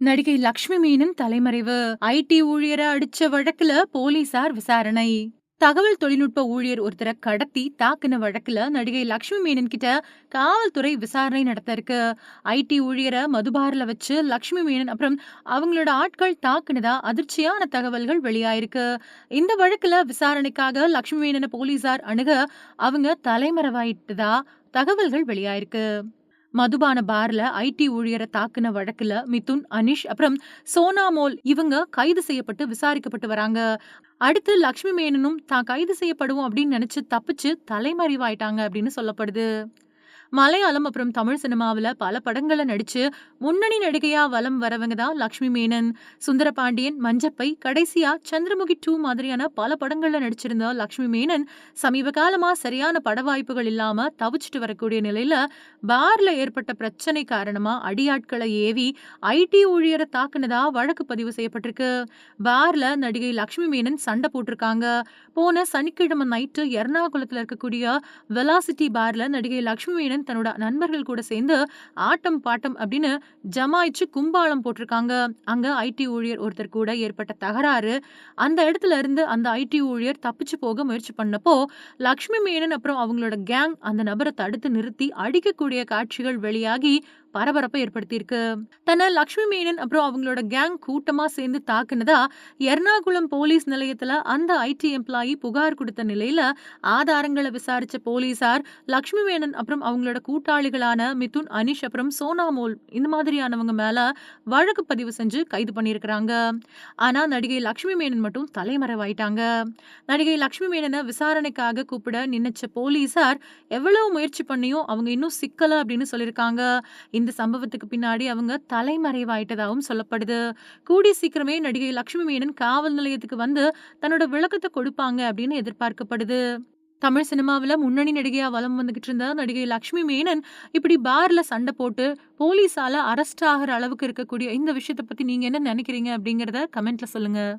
நடிகை லக்ஷ்மி மீனன் தலைமறைவு. ஐடி ஊழியரை அடிச்ச வழக்குல போலீசார் விசாரணை. தகவல் தொழில்நுட்ப ஊழியர் ஒருத்தரை கடத்தி தாக்குன வழக்குல நடிகை லக்ஷ்மி மேனன் கிட்ட காவல்துறை விசாரணை நடத்த இருக்கு ஐடி ஊழியரை மதுபாரில் வச்சு லக்ஷ்மி மேனன் அப்புறம் அவங்களோட ஆட்கள் தாக்குனதா அதிர்ச்சியான தகவல்கள் வெளியாயிருக்கு. இந்த வழக்குல விசாரணைக்காக லக்ஷ்மி மேனனை போலீசார் அணுக அவங்க தலைமறைவாயிட்டதா தகவல்கள் வெளியாயிருக்கு. மதுபான பார்ல ஐடி ஊழியரை தாக்குன வழக்குல மிதுன் அனிஷ் அப்புறம் சோனாமோல் இவங்க கைது செய்யப்பட்டு விசாரிக்கப்பட்டு வராங்க. அடுத்து லக்ஷ்மி மேனனும் தான் கைது செய்யப்படுவோம் அப்படின்னு நினைச்சு தப்பிச்சு தலைமறைவாயிட்டாங்க அப்படின்னு சொல்லப்படுது. மலையாளம் அப்புறம் தமிழ் சினிமாவில் பல படங்களை நடிச்சு முன்னணி நடிகையா வலம் வரவங்க தான் லக்ஷ்மி மேனன் சுந்தரபாண்டியன் மஞ்சப்பை கடைசியா சந்திரமுகி டூ மாதிரியான பல படங்கள்ல நடிச்சிருந்த லக்ஷ்மி மேனன் சமீப காலமா சரியான பட வாய்ப்புகள் இல்லாம தவிச்சிட்டு வரக்கூடிய நிலையில பார்ல ஏற்பட்ட பிரச்சனை காரணமா அடியாட்களை ஏவி ஐடி ஊழியரை தாக்குனதா வழக்கு பதிவு செய்யப்பட்டிருக்கு. பார்ல நடிகை லக்ஷ்மி மேனன் சண்டை போட்டிருக்காங்க. போன சனிக்கிழமை நைட்டு எர்ணாகுளத்துல இருக்கக்கூடிய வெலாசிட்டி பார்ல நடிகை லக்ஷ்மி மேனன் தன்னோட நண்பர்கள் கூட சேர்ந்து ஆட்டம் பாட்டம் அப்படின்னு ஜமாயிச்சு கும்பாளம் போட்டிருக்காங்க. அங்க ஐடி ஊழியர் ஒருத்தர் கூட ஏற்பட்ட தகராறு. அந்த இடத்துல இருந்து அந்த ஐடி ஊழியர் தப்பிச்சு போக முயற்சி பண்ணப்போ லக்ஷ்மி மேனன் அப்புறம் அவங்களோட கேங் அந்த நபரை தடுத்து நிறுத்தி அடிக்கக்கூடிய காட்சிகள் வெளியாகி பரபரப்பை ஏற்படுத்தியிருக்கு. தன்னை லக்ஷ்மி மேனன் அப்புறம் அவங்களோட கேங் கூட்டமா சேர்ந்து தாக்குனதா எர்ணாகுளம் போலீஸ் நிலையத்துல அந்த ஐடி எம்ப்ளாயி புகார் கொடுத்த நிலையில ஆதாரங்களை விசாரிச்ச போலீசார் லக்ஷ்மி மேனன் அப்புறம் அவங்களோட கூட்டாளிகளான மிதுன் அனிஷ் அப்புறம் சோனாமோல் இந்த மாதிரியானவங்க மேல வழக்கு பதிவு செஞ்சு கைது பண்ணியிருக்கிறாங்க. ஆனா நடிகை லக்ஷ்மி மேனன் மட்டும் தலைமறைவாயிட்டாங்க. நடிகை லக்ஷ்மி மேனனை விசாரணைக்காக கூப்பிட நினைச்ச போலீசார் எவ்வளவு முயற்சி பண்ணியும் அவங்க இன்னும் சிக்கல அப்படின்னு சொல்லியிருக்காங்க. இந்த சம்பவத்துக்கு பின்னாடி அவங்க தலைமறைவாயிட்டதாகவும் சொல்லப்படுது. கூடி சீக்கிரமே நடிகை லக்ஷ்மி மேனன் காவல் நிலையத்துக்கு வந்து தன்னோட விளக்கத்தை கொடுப்பாங்க அப்படின்னு எதிர்பார்க்கப்படுது. தமிழ் சினிமாவில் முன்னணி நடிகையாக வலம் வந்துகிட்டு இருந்த நடிகை லக்ஷ்மி மேனன் இப்படி பார்ல சண்டை போட்டு போலீஸால் அரெஸ்ட் ஆகிற அளவுக்கு இருக்கக்கூடிய இந்த விஷயத்தை பற்றி நீங்கள் என்ன நினைக்கிறீங்க அப்படிங்கிறத கமெண்ட்டில் சொல்லுங்கள்